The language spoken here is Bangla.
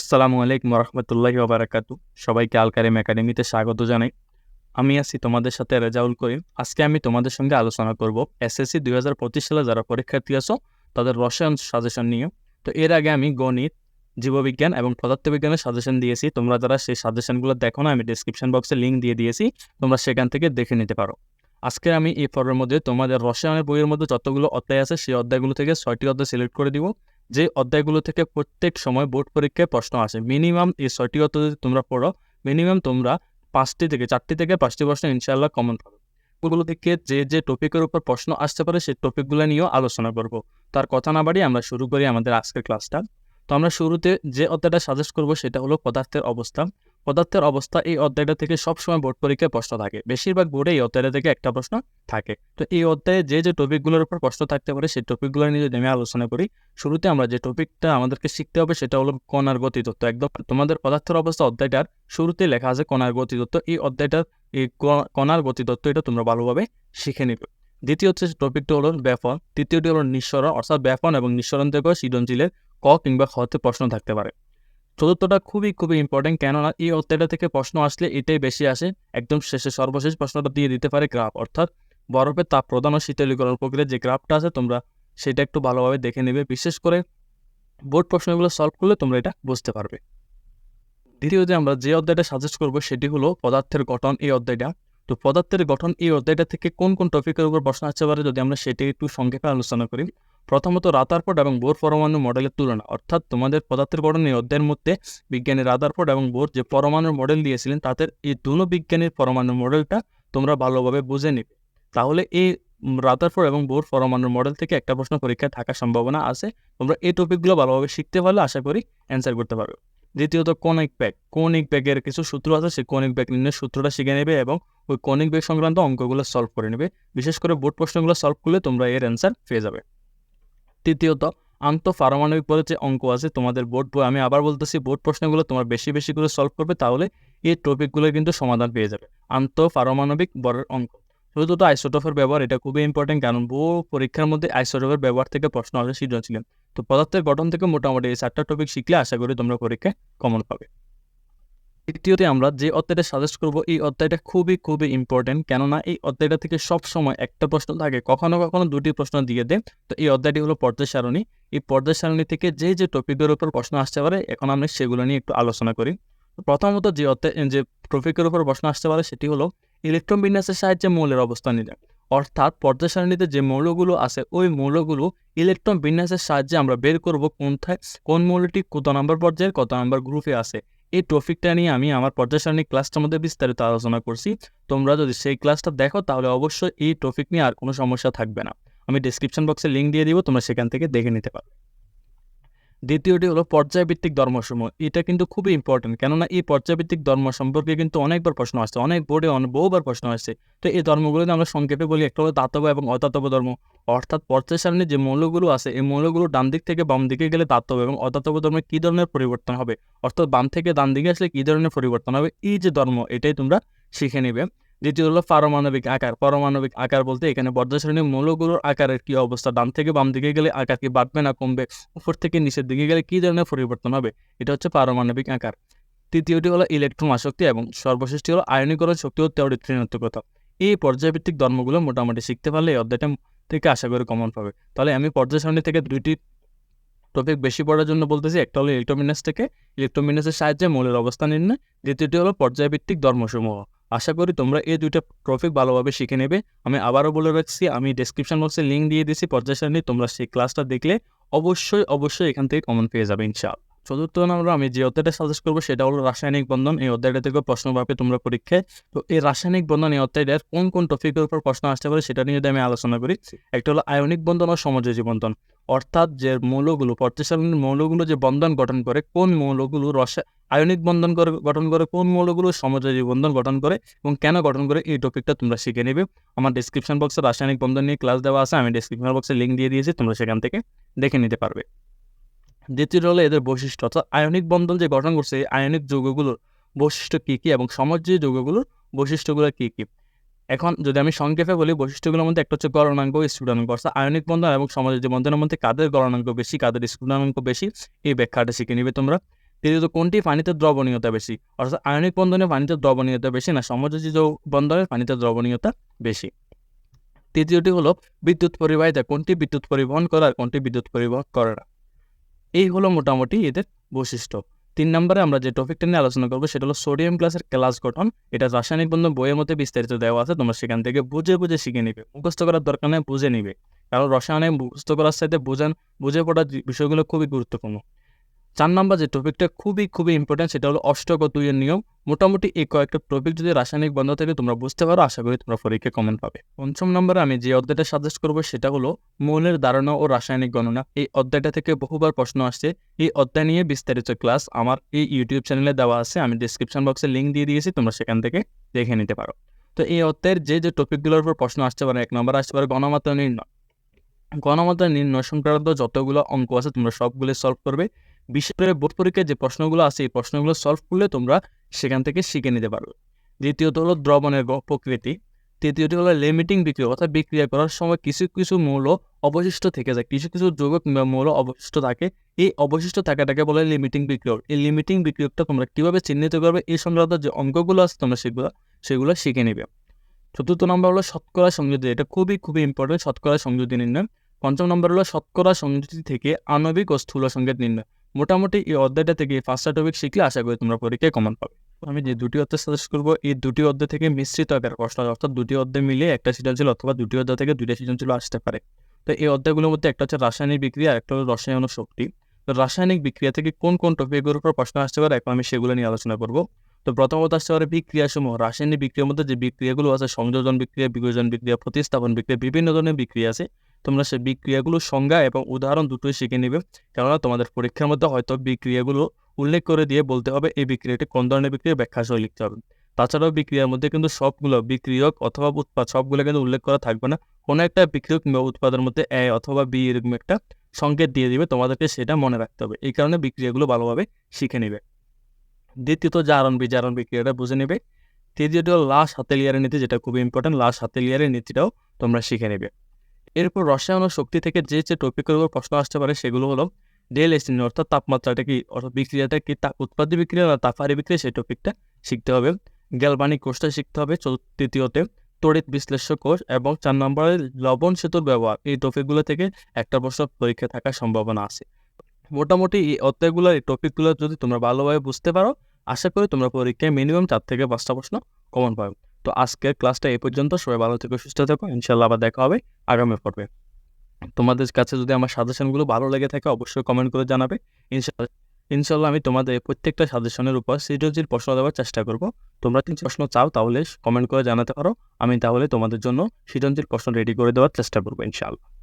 আসসালামু আলাইকুম রহমতুল্লাহি ওবারাকাতু সবাইকে আলকারিম একাডেমিতে স্বাগত জানাই। আমি আছি তোমাদের সাথে রেজাউল করিম। আজকে আমি তোমাদের সঙ্গে আলোচনা করব এসএসসি দুই হাজার পঁচিশ সালে যারা পরীক্ষার্থী আছো, তাদের রসায়ন সাজেশন নিয়ে। তো এর আগে আমি গণিত, জীববিজ্ঞান এবং পদার্থবিজ্ঞানের সাজেশন দিয়েছি। তোমরা যারা সেই সাজেশনগুলো দেখো না, আমি ডিসক্রিপশন বক্সে লিঙ্ক দিয়ে দিয়েছি। তোমরা সেখান থেকে দেখে নিতে পারো। আজকে আমি এই পর্বের মধ্যে তোমাদের রসায়নের বইয়ের মধ্যে যতগুলো অধ্যায় আছে, সেই অধ্যায়গুলো থেকে ছয়টি অধ্যায় সিলেক্ট করে দিব। যে অধ্যায়গুলো থেকে প্রত্যেক সময় বোর্ড পরীক্ষায় প্রশ্ন আসে। মিনিমাম এই ছয়টি অধ্যায় যদি তোমরা পড়ো, মিনিমাম তোমরা পাঁচটি থেকে, চারটি থেকে পাঁচটি প্রশ্ন ইনশাল্লাহ কমন পাবে। ওগুলো থেকে যে যে টপিকের উপর প্রশ্ন আসতে পারে, সেই টপিকগুলো নিয়েও আলোচনা করব। তার কথা না বাড়িয়ে আমরা শুরু করি আমাদের আজকের ক্লাসটা তো আমরা শুরুতে যে অধ্যায়টা সাজেস্ট করব সেটা হলো পদার্থের অবস্থা। পদার্থের অবস্থা এই অধ্যায়টা থেকে সবসময় বোর্ড পরীক্ষায় প্রশ্ন থাকে। বেশিরভাগ বোর্ডে এই অধ্যায়টা থেকে একটা প্রশ্ন থাকে। তো এই অধ্যায়ে যে যে টপিকগুলোর উপর প্রশ্ন থাকতে পারে সেই টপিকগুলো নিয়ে যদি আমি আলোচনা করি, শুরুতে আমরা যে টপিকটা আমাদেরকে শিখতে হবে সেটা হলো কণার গতিতত্ত্ব একদম তোমাদের পদার্থের অবস্থা অধ্যায়টার শুরুতে লেখা আছে কণার গতিতত্ত্ব এই অধ্যায়টার এই কণার গতিতত্ত্ব এটা তোমরা ভালোভাবে শিখে নিবে। দ্বিতীয় হচ্ছে টপিকটা হলো ব্যাপন তৃতীয়টি হলো নিঃসরণ, অর্থাৎ ব্যাপন এবং নিঃসরণ থেকে সৃজনশীলের ক কিংবা খতে প্রশ্ন থাকতে পারে। চতুর্থটা খুবই খুবই ইম্পর্টেন্ট কেননা এই অধ্যায়টা থেকে প্রশ্ন আসলে এটাই বেশি আসে। একদম শেষে সর্বশেষ প্রশ্নটা দিয়ে দিতে পারে গ্রাফ। অর্থাৎ বরফের তাপ প্রদান ও শীতলীকরণ প্রক্রিয়ার যে গ্রাফটা আছে তোমরা সেটা একটু ভালোভাবে দেখে নেবে। বিশেষ করে বোর্ড প্রশ্নগুলো সলভ করলে তোমরা এটা বুঝতে পারবে। দ্বিতীয় যে আমরা যে অধ্যায়টা সাজেস্ট করব সেটি হলো পদার্থের গঠন এই অধ্যায়টা। তো পদার্থের গঠন এই অধ্যায়টা থেকে কোন কোন টপিকের উপর প্রশ্ন আসতে পারে যদি আমরা সেটি একটু সংক্ষেপে আলোচনা করি। প্রথমত রাতারফোর্ড এবং বোর পরমাণু মডেলের তুলনা, অর্থাৎ তোমাদের পদার্থের গঠন এই অধ্যায়ের মধ্যে বিজ্ঞানী রাদারফোর্ড এবং বোর যে পরমাণুর মডেল দিয়েছিলেন, তাদের এই দুনো বিজ্ঞানীর পরমাণু মডেলটা তোমরা ভালোভাবে বুঝে নিবে। তাহলে এই রাদারফোর্ড এবং বোর পরমাণুর মডেল থেকে একটা প্রশ্ন পরীক্ষায় থাকার সম্ভাবনা আছে। তোমরা এই টপিকগুলো ভালোভাবে শিখতে পারলে আশা করি অ্যান্সার করতে পারবে। দ্বিতীয়ত, কনিক ব্যাগ। কনিক ব্যাগের কিছু সূত্র আছে, সেই কনিক ব্যাগ নির্ণয়ের সূত্রটা শিখে নেবে এবং ওই কনিক ব্যাগ সংক্রান্ত অঙ্কগুলো সলভ করে নেবে। বিশেষ করে বোর্ড প্রশ্নগুলো সলভ করলে তোমরা এর অ্যান্সার পেয়ে যাবে। তৃতীয়ত আন্তঃপারমাণবিক পদে যে অঙ্ক আছে তোমাদের বোর্ড বই, আমি আবার বলতেছি বোর্ড প্রশ্নগুলো তোমার বেশি বেশি করে সলভ করবে, তাহলে এই টপিকগুলো কিন্তু সমাধান পেয়ে যাবে। আন্তঃপারমাণবিক বরের অঙ্ক। চতুর্থত আইসোটোফের ব্যবহার, এটা খুবই ইম্পর্টেন্ট কারণ বহু পরীক্ষার মধ্যে আইসোটোফের ব্যবহার থেকে প্রশ্ন আসে সৃজনশীল তো পদার্থের গঠন থেকে মোটামুটি এই চারটা টপিক শিখলে আশা করি তোমরা পরীক্ষায় কমন পাবে। তৃতীয়তে আমরা যে অধ্যায়টা সাজেস্ট করব, এই অধ্যায়টা খুবই খুবই ইম্পর্টেন্ট কেননা এই অধ্যায়টা থেকে সব সময় একটা প্রশ্ন থাকে, কখনো কখনো দুটি প্রশ্ন দিয়ে দেয়। তো এই অধ্যায়টি হলো পর্যায় সারণী। এই পর্যায় সারণী থেকে যে যে টপিকের উপর প্রশ্ন আসতে পারে, এখন আমরা সেগুলো নিয়ে একটু আলোচনা করি। প্রথমত যে অধ্যায়, যে টপিকের উপর প্রশ্ন আসতে পারে, সেটি হলো ইলেকট্রন বিন্যাসের সাহায্যে মৌলের অবস্থান নিলে অর্থাৎ পর্যায় সারণীতে যে মৌলগুলো আছে, ওই মৌলগুলো ইলেকট্রন বিন্যাসের সাহায্যে আমরা বের করব কোনথায়, কোন মৌলটি, কত নম্বর পর্যায়ের, কত নম্বর গ্রুপে আছে। এই টপিকটা নিয়ে আমি আমার পর্যায় ক্লাসটার মধ্যে বিস্তারিত আলোচনা করছি। তোমরা যদি সেই ক্লাসটা দেখো, তাহলে অবশ্যই এই টপিক নিয়ে আর কোনো সমস্যা থাকবে না। আমি ডিসক্রিপশন বক্সে লিঙ্ক দিয়ে দিব, তোমরা সেখান থেকে দেখে নিতে পারো দ্বিতীয়টি হলো পর্যায়ভিত্তিক ধর্মসমূহ। এটা কিন্তু খুবই ইম্পর্টেন্ট কেননা এই পর্যায়ভিত্তিক ধর্ম সম্পর্কে কিন্তু অনেকবার প্রশ্ন আসছে, অনেক বোর্ডে বহুবার প্রশ্ন আসছে। তো এই ধর্মগুলোতে আমরা সংক্ষেপে বলি, একটা হলো দাতব্য এবং অদাতব্য ধর্ম। অর্থাৎ পর্যায় সারণীর যে মৌলগুলো আছে, এই মৌলগুলো ডান দিক থেকে বাম দিকে গেলে দাতব্য এবং অদাতব্য ধর্মে কী ধরনের পরিবর্তন হবে? অর্থাৎ বাম থেকে ডান দিকে আসলে কী ধরনের পরিবর্তন হবে? এই যে ধর্ম, এটাই তোমরা শিখে নেবে। দ্বিতীয় হলো পারমাণবিক আকার। পারমাণবিক আকার বলতে এখানে সারণীর মৌলগুলোর আকারের কি অবস্থা? ডান থেকে বাম দিকে গেলে আকার কি বাড়বে না কমবে? উপর থেকে নিচের দিকে গেলে কী ধরনের পরিবর্তন হবে? এটা হচ্ছে পারমাণবিক আকার। তৃতীয়টি হলো ইলেকট্রন আসক্তি এবং সর্বশেষটি হলো আয়নীকরণ শক্তি ও ঋণাত্মকতা এই পর্যায়ভিত্তিক ধর্মগুলো মোটামুটি শিখতে পারলে এই অধ্যায়টা থেকে আশা করি কমন পাবে। তাহলে আমি পর্যায় সারণী থেকে দুইটি টপিক বেশি পড়ার জন্য বলতেছি। একটা হলো ইলেকট্রোমিনাস থেকে। ইলেকট্রোমিনাসের সাহায্যে মৌলের অবস্থান নির্ণয়। দ্বিতীয়টি হলো পর্যায়ভিত্তিক ধর্মসমূহ। আশা করি তোমরা এই দুইটা টপিক ভালোভাবে শিখে নেবে। আমি আবারও বলে রাখছি আমি ডেসক্রিপশন বক্সে লিঙ্ক দিয়ে দিয়েছি পর্যায় সারণী তোমরা সেই ক্লাসটা দেখলে অবশ্যই অবশ্যই এখান থেকে কমন পেয়ে যাবে ইনশাআল্লাহ। চতুর্থ নম্বর আমি যে অধ্যায়টা সাজেস্ট করব সেটা হলো রাসায়নিক বন্ধন। এই অধ্যায়টা থেকে প্রশ্ন পাবে তোমরা পরীক্ষায়। তো এই রাসায়নিক বন্ধন এই অধ্যায়টার কোন কোন টপিকের উপর প্রশ্ন আসতে পারে সেটা নিয়ে যদি আমি আলোচনা করি একটা হলো আয়নিক বন্ধন ও সমযোজী বন্ধন। অর্থাৎ যে মৌলগুলো পর্যায়সারণীর মৌলগুলো যে বন্ধন গঠন করে, কোন মৌলগুলো রসা, আয়নিক বন্ধন করে, গঠন করে, কোন মৌলগুলো সমযোজী বন্ধন গঠন করে এবং কেন গঠন করে, এই টপিকটা তোমরা শিখে নেবে। আমার ডিসক্রিপশন বক্সে রাসায়নিক বন্ধন নিয়ে ক্লাস দেওয়া আছে, আমি ডিসক্রিপশন বক্সে লিঙ্ক দিয়ে দিয়েছি, তোমরা সেখান থেকে দেখে নিতে পারবে। দ্বিতীয় হলো এদের বৈশিষ্ট্য, অর্থাৎ আয়নিক বন্ধন যে গঠন করছে, এই আয়নিক যৌগগুলোর বৈশিষ্ট্য কী কী এবং সমযোজী যৌগগুলোর বৈশিষ্ট্যগুলো কী কী? এখন যদি আমি সংক্ষেপে বলি, বৈশিষ্ট্যগুলোর মধ্যে একটা হচ্ছে গলনাঙ্ক ও স্ফুটনাঙ্ক অর্থাৎ আয়নিক বন্ধন এবং সমাজের বন্ধনের মধ্যে কাদের গলনাঙ্ক বেশি, কাদের স্ফুটনাঙ্ক বেশি, এই ব্যাখ্যাটা শিখে নিবে তোমরা। তৃতীয়ত কোনটি পানিতে দ্রবণীয়তা বেশি? অর্থাৎ আয়নিক বন্ধনে পানিতে দ্রবণীয়তা বেশি না সমযোজী যৌ বন্ধনের পানিতে দ্রবণীয়তা বেশি? তৃতীয়টি হলো, বিদ্যুৎ পরিবাহিতা, কোনটি বিদ্যুৎ পরিবহন করে আর কোনটি বিদ্যুৎ পরিবহন করে না? এই হলো মোটামুটি এদের বৈশিষ্ট্য। তিন নম্বরে আমরা যে টপিকটা নিয়ে আলোচনা করব, সেটা হলো সোডিয়াম গ্লাসের ক্লাস গঠন। এটা রাসায়নিক বন্ধু বইয়ের মধ্যে বিস্তারিত দেওয়া আছে, তোমরা সেখান থেকে বুঝে বুঝে শিখে নিবে। মুখস্থ করার দরকার নেই, বুঝে নিবে। কারণ রসায়নে মুখস্থ করার সাথে বোঝান, বুঝে পড়ার বিষয়গুলো খুবই গুরুত্বপূর্ণ। চার নম্বর যে টপিকটা খুবই খুবই ইম্পর্টেন্ট সেটা হলো অষ্টক দুইয়ের নিয়ম। মোটামুটি এই কয়েকটা টপিক যদি রাসায়নিক বন্ধ থেকে, তোমরা বুঝতে পারো, আশা করি তোমরা পরীক্ষায় কমেন্ট পাবে। পঞ্চম নম্বরে আমি যে অধ্যায়টা সাজেস্ট করব, সেটা হলো মৌলের ধারণা ও রাসায়নিক গণনা। এই অধ্যায়টা থেকে বহুবার প্রশ্ন আসছে। এই অধ্যায় নিয়ে বিস্তারিত ক্লাস আমার এই ইউটিউব চ্যানেলে দেওয়া আছে। আমি ডিসক্রিপশন বক্সে লিঙ্ক দিয়ে দিয়েছি, তোমরা সেখান থেকে দেখে নিতে পারো। তো এই অধ্যায়ের যে যে টপিকগুলোর উপর প্রশ্ন আসতে পারে, এক নম্বর আসতে পারে গণমাত্রা নির্ণয়। গণমাত্রা নির্ণয় সংক্রান্ত যতগুলো অঙ্ক আছে, তোমরা সবগুলো সলভ করবে। বিশেষ করে বোর্ড পরীক্ষায় যে প্রশ্নগুলো আছে, এই প্রশ্নগুলো সলভ করলে তোমরা সেখান থেকে শিখে নিতে পারবে দ্বিতীয়ত হলো দ্রবণের প্রকৃতি। তৃতীয়টি হলো লিমিটিং বিক্রিয়া, অর্থাৎ বিক্রিয়া করার সময় কিছু কিছু মৌল অবশিষ্ট থেকে যায়। কিছু কিছু যৌগ কিংবা মৌল অবশিষ্ট থাকে। এই অবশিষ্ট থাকাটাকে বলে লিমিটিং বিক্রিয়ক এই লিমিটিং বিক্রিয়কটা তোমরা কীভাবে চিহ্নিত করবে? এই সংক্রান্ত যে অঙ্কগুলো আছে তোমরা সেগুলো সেগুলো শিখে নেবে। চতুর্থ নম্বর হলো শতকরা সংযুতি এটা খুবই খুবই ইম্পর্টেন্ট শতকরা সংযুতি নির্ণয়। পঞ্চম নম্বর হলো শতকরা সংযুতি থেকে আণবিক ও স্থূল সংকেত নির্ণয়। মোটামুটি এই অধ্যায়টা থেকে পাঁচটা টপিক শিখলে আশা করি তোমরা পরীক্ষায় কমন পাবে। আমি যে দুটি অধ্যায় সাজেস্ট করব, এই দুটি অধ্যায় থেকে মিশ্রিত আকার প্রশ্ন, অর্থাৎ দুটি অধ্যায় মিলে একটা সৃজনশীল অথবা দুটি অধ্যায় থেকে দুইটা সৃজনশীল আসতে পারে। তো এই অধ্যায়গুলোর মধ্যে একটা হচ্ছে রাসায়নিক বিক্রিয়া একটা হলো রসায়ন শক্তি। তো রাসায়নিক বিক্রিয়া থেকে কোন কোন টপিকের উপর প্রশ্ন আসতে পারে, এখন আমি সেগুলো নিয়ে আলোচনা করব। তো প্রথমত আসতে পারে বিক্রিয়াসমূহ। রাসায়নিক বিক্রিয়ার মধ্যে যে বিক্রিয়াগুলো আছে, সংযোজন বিক্রিয়া বিয়োজন বিক্রিয়া, প্রতিস্থাপন বিক্রিয়া, বিভিন্ন ধরনের বিক্রিয়া আছে। তোমরা সেই বিক্রিয়াগুলোর সংজ্ঞা এবং উদাহরণ দুটোই শিখে নেবে। কেননা তোমাদের পরীক্ষার মধ্যে হয়তো বিক্রিয়াগুলো উল্লেখ করে দিয়ে বলতে হবে, এই বিক্রিয়াটি কোন ধরনের বিক্রিয়া ব্যাখ্যা সহ লিখতে হবে। তাছাড়াও বিক্রিয়ার মধ্যে কিন্তু সবগুলো বিক্রিয়ক অথবা উৎপাদ সবগুলো কিন্তু উল্লেখ করা থাকবে না। কোনো একটা বিক্রিয়ক কিংবা উৎপাদের মধ্যে এ অথবা বি এরকম একটা সংকেত দিয়ে দিবে, তোমাদেরকে সেটা মনে রাখতে হবে। এই কারণে বিক্রিয়াগুলো ভালোভাবে শিখে নেবে। দ্বিতীয়ত জারণ বিজারণ বিক্রিয়াটা বুঝে নেবে। তৃতীয়টি হলো লাশ হাতেলিয়ারের নীতি, যেটা খুবই ইম্পর্টেন্ট লাশ হাতেলিয়ারের নীতিটাও তোমরা শিখে নেবে। এরপর রসায়ন ও শক্তি থেকে যে যে টপিকের উপর প্রশ্ন আসতে পারে সেগুলো হলো ডেল এসিন অর্থাৎ তাপমাত্রাটা কি, অর্থাৎ বিক্রিয়াটা কি তাপ উৎপাদ্য বিক্রিয়া না তাপহারী বিক্রিয়া সেই টপিকটা শিখতে হবে। গ্যালবানিক কোষটা শিখতে হবে তৃতীয়তে তড়িৎ বিশ্লেষ্য কোষ এবং চার নম্বরে লবণ সেতুর ব্যবহার, এই টপিকগুলো থেকে একটা বছর পরীক্ষা থাকার সম্ভাবনা আছে। মোটামুটি এই অধ্যায়গুলো, এই টপিকগুলো যদি তোমরা ভালোভাবে বুঝতে পারো, আশা করি তোমরা পরীক্ষায় মিনিমাম চার থেকে পাঁচটা প্রশ্ন কমন পাবে। তো আজকের ক্লাসটা এই পর্যন্ত। সবাই ভালো থেকো, সুস্থ থেকো। ইনশাল্লাহ আবার দেখা হবে আগামী পর্বে। তোমাদের কাছে যদি আমার সাজেশনগুলো ভালো লেগে থাকে, অবশ্যই কমেন্ট করে জানাবে। ইনশাল্লাহ ইনশাল্লাহ আমি তোমাদের প্রত্যেকটা সাজেশনের উপর সৃজনশীল প্রশ্ন দেওয়ার চেষ্টা করব। তোমরা তিন প্রশ্ন চাও, তাহলে কমেন্ট করে জানাতে পারো। আমি তাহলে তোমাদের জন্য সৃজনশীল প্রশ্ন রেডি করে দেওয়ার চেষ্টা করব, ইনশাআল্লাহ।